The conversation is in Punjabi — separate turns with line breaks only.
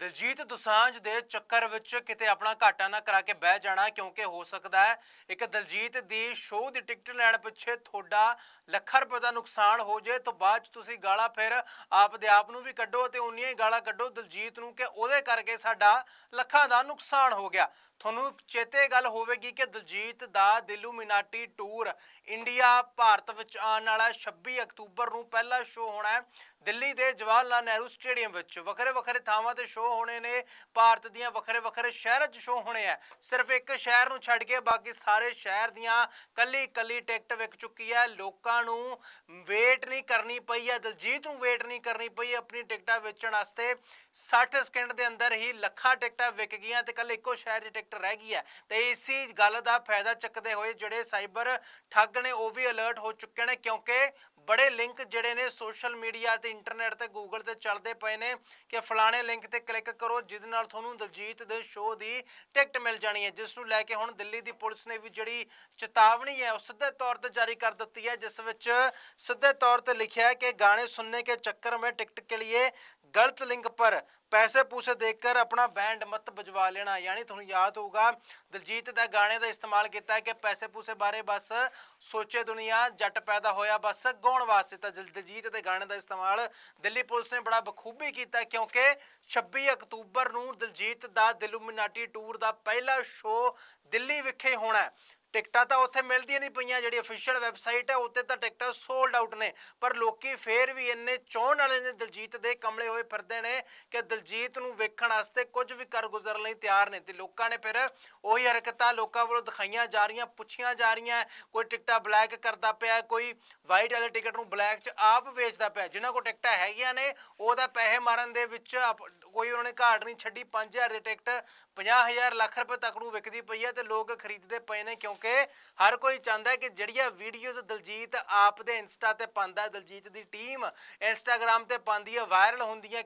ਦਿਲਜੀਤ ਦੁਸਾਂਝ ਦੇ ਚੱਕਰ ਵਿੱਚ ਕਿਤੇ ਆਪਣਾ ਘਾਟਾ ਨਾ ਕਰਾ ਕੇ ਬਹਿ ਜਾਣਾ, ਕਿਉਂਕਿ ਹੋ ਸਕਦਾ ਹੈ ਇੱਕ ਦਿਲਜੀਤ ਦੀ ਸ਼ੋਅ ਦੀ ਟਿਕਟ ਲੈਣ ਪਿੱਛੇ ਤੁਹਾਡਾ ਲੱਖਾਂ ਰੁਪਏ ਦਾ ਨੁਕਸਾਨ ਹੋ ਜੇ, ਤਾਂ ਬਾਅਦ ਚ ਤੁਸੀਂ ਗਾਲਾਂ ਫਿਰ ਆਪ ਦੇ ਆਪ ਨੂੰ ਵੀ ਕੱਢੋ ਤੇ ਉਨੀਆਂ ਹੀ ਗਾਲਾਂ ਕੱਢੋ ਦਿਲਜੀਤ ਨੂੰ ਕਿ ਉਹਦੇ ਕਰਕੇ ਸਾਡਾ ਲੱਖਾਂ ਦਾ ਨੁਕਸਾਨ ਹੋ ਗਿਆ। ਤੁਹਾਨੂੰ ਚੇਤੇ ਗੱਲ ਹੋਵੇਗੀ ਕਿ ਦਲਜੀਤ ਦਾ ਦਿਲੂਮੀਨਾਟੀ ਟੂਰ ਇੰਡੀਆ, ਭਾਰਤ ਵਿੱਚ ਆਉਣ ਵਾਲਾ 26 ਅਕਤੂਬਰ ਨੂੰ ਪਹਿਲਾ ਸ਼ੋਅ ਹੋਣਾ ਹੈ। ਦਿੱਲੀ ਦੇ ਜਵਾਹਰ ਲਾਲ ਨਹਿਰੂ ਸਟੇਡੀਅਮ ਵਿੱਚ ਵੱਖਰੇ ਵੱਖਰੇ ਥਾਵਾਂ ਤੇ ਸ਼ੋਅ ਹੋਣੇ ਨੇ। ਭਾਰਤ ਦੀਆਂ ਵੱਖਰੇ ਵੱਖਰੇ ਸ਼ਹਿਰਾਂ 'ਚ ਸ਼ੋਅ ਹੋਣੇ ਆ। ਸਿਰਫ ਇੱਕ ਸ਼ਹਿਰ ਨੂੰ ਛੱਡ ਕੇ ਬਾਕੀ ਸਾਰੇ ਸ਼ਹਿਰ ਦੀਆਂ ਕੱਲੀ ਕੱਲੀ ਟਿਕਟ ਵਿਕ ਚੁੱਕੀ ਹੈ। ਲੋਕਾਂ ਨੂੰ ਵੇਟ ਨਹੀਂ ਕਰਨੀ ਪਈ ਹੈ, ਦਲਜੀਤ ਨੂੰ ਵੇਟ ਨਹੀਂ ਕਰਨੀ ਪਈ ਆਪਣੀ ਟਿਕਟਾਂ ਵੇਚਣ ਵਾਸਤੇ। 60 ਸਕਿੰਟ ਦੇ ਅੰਦਰ ਹੀ ਲੱਖਾਂ ਟਿਕਟਾਂ ਵਿਕ ਗਈਆਂ ਤੇ ਕੱਲ ਇੱਕੋ ਸ਼ਹਿਰ ਦੀ ਸੈਕਟ ਰਹਿ ਗਈ ਹੈ। ਤੇ ਇਸੇ ਗੱਲ ਦਾ ਫਾਇਦਾ ਚੱਕਦੇ ਹੋਏ ਜਿਹੜੇ ਸਾਈਬਰ ਠੱਗ ਨੇ ਉਹ ਵੀ ਅਲਰਟ ਹੋ ਚੁੱਕੇ ਨੇ ਕਿਉਂਕਿ ਬੜੇ ਲਿੰਕ ਜਿਹੜੇ ਨੇ ਸੋਸ਼ਲ ਮੀਡੀਆ ਤੇ ਇੰਟਰਨੈਟ ਤੇ ਗੂਗਲ ਤੇ ਚੱਲਦੇ ਪਏ ਨੇ ਕਿ ਫਲਾਣੇ ਲਿੰਕ ਤੇ ਕਲਿੱਕ ਕਰੋ, ਜਿਹਦੇ ਨਾਲ ਤੁਹਾਨੂੰ ਦਲਜੀਤ ਦੇ ਸ਼ੋਅ ਦੀ ਟਿਕਟ ਮਿਲ ਜਾਣੀ ਹੈ। ਜਿਸ ਨੂੰ ਲੈ ਕੇ ਹੁਣ ਦਿੱਲੀ ਦੀ ਪੁਲਿਸ ਨੇ ਵੀ ਜਿਹੜੀ ਚੇਤਾਵਨੀ ਹੈ, ਉਹ ਸਿੱਧੇ ਤੌਰ ਤੇ ਜਾਰੀ ਕਰ ਦਿੱਤੀ ਹੈ, ਜਿਸ ਵਿੱਚ ਸਿੱਧੇ ਤੌਰ ਤੇ ਲਿਖਿਆ ਹੈ ਕਿ ਗਾਣੇ ਸੁਣਨੇ ਕੇ ਚੱਕਰ ਵਿੱਚ ਟਿਕਟ ਕੇ ਲਈ ਗਲਤ ਲਿੰਕ ਪਰ ਪੈਸੇ ਪੂਸੇ ਦੇकर ਆਪਣਾ ਬੈਂਡ ਮਤ ਬਜਵਾ ਲੈਣਾ, ਯਾਨੀ ਤੁਹਾਨੂੰ ਯਾਦ ਹੋਊਗਾ, ਦਲਜੀਤ ਦਾ ਗਾਣੇ ਦਾ ਇਸਤੇਮਾਲ ਕੀਤਾ ਕਿ ਪੈਸੇ ਪੂਸੇ ਬਾਰੇ ਬਸ ਸੋਚੇ ਦੁਨੀਆ ਜੱਟ ਪੈਦਾ ਹੋਇਆ, ਬਸ ਗਾਉਣ ਵਾਸਤੇ ਤਾਂ ਦਿਲ- ਦਿਲਜੀਤ ਦੇ ਗਾਣੇ ਦਾ ਇਸਤੇਮਾਲ ਦਿੱਲੀ ਪੁਲਿਸ ਨੇ ਬੜਾ ਬਖੂਬੀ ਕੀਤਾ, ਕਿਉਂਕਿ 26 ਅਕਤੂਬਰ ਨੂੰ ਦਲਜੀਤ ਦਾ ਦਿਲੂਮੀਨਾਟੀ ਟੂਰ ਦਾ ਪਹਿਲਾ ਸ਼ੋਅ ਦਿੱਲੀ ਵਿਖੇ ਹੋਣਾ ਟਿਕਟਾਂ ਤਾਂ ਉੱਥੇ ਮਿਲਦੀਆਂ ਨਹੀਂ ਪਈਆਂ, ਜਿਹੜੀ ਅਫੀਸ਼ੀਅਲ ਵੈਬਸਾਈਟ ਹੈ, ਉੱਤੇ ਤਾਂ ਟਿਕਟਾਂ ਸੋਲਡ ਆਊਟ ਨੇ। ਪਰ ਲੋਕੀ ਫੇਰ ਵੀ ਇੰਨੇ ਚਾਹਣ ਵਾਲੇ ਨੇ, ਦਿਲਜੀਤ ਦੇ ਕਮਲੇ ਹੋਏ ਫਿਰਦੇ ਨੇ ਕਿ ਦਿਲਜੀਤ ਨੂੰ ਵੇਖਣ ਵਾਸਤੇ ਕੁਝ ਵੀ ਕਰ ਗੁਜ਼ਰਨ ਲਈ ਤਿਆਰ ਨੇ। ਤੇ ਲੋਕਾਂ ਨੇ ਫਿਰ ਉਹੀ ਹਰਕਤਾਂ ਲੋਕਾਂ ਵੱਲੋਂ ਦਿਖਾਈਆਂ ਜਾ ਰਹੀਆਂ, ਪੁੱਛੀਆਂ ਜਾ ਰਹੀਆਂ। ਕੋਈ ਟਿਕਟਾਂ ਬਲੈਕ ਕਰਦਾ ਪਿਆ, ਕੋਈ ਵਾਈਟ ਵਾਲੇ ਟਿਕਟ ਨੂੰ ਬਲੈਕ 'ਚ ਆਪ ਵੇਚਦਾ ਪਿਆ। ਜਿਨ੍ਹਾਂ ਕੋਲ ਟਿਕਟਾਂ ਹੈਗੀਆਂ ਨੇ, ਉਹਦਾ ਪੈਸੇ ਮਾਰਨ ਦੇ ਵਿੱਚ ਆਪ- ਕੋਈ ਉਹਨਾਂ ਨੇ ਘਾਟ ਨਹੀਂ ਛੱਡੀ। 5000 ਦੀ ਟਿਕਟ 50000 ਲੱਖ ਰੁਪਏ ਤੱਕ ਨੂੰ ਵਿਕਦੀ ਪਈ ਹੈ ਤੇ ਲੋਕ ਖਰੀਦਦੇ ਪਏ ਨੇ ਕਿਉਂਕਿ ਕਿਉਂਕਿ ਹਰ ਕੋਈ ਚਾਹੁੰਦਾ ਹੈ ਕਿ ਜਿਹੜੀਆਂ ਵੀਡੀਓਜ਼ ਦਲਜੀਤ ਆਪ ਦੇ ਇੰਸਟਾ ਤੇ ਪਾਉਂਦਾ ਹੈ, ਦਲਜੀਤ ਦੀ ਟੀਮ ਇੰਸਟਾਗ੍ਰam ਤੇ ਪਾਉਂਦੀ ਹੈ ਵਾਇਰਲ ਹੁੰਦੀਆਂ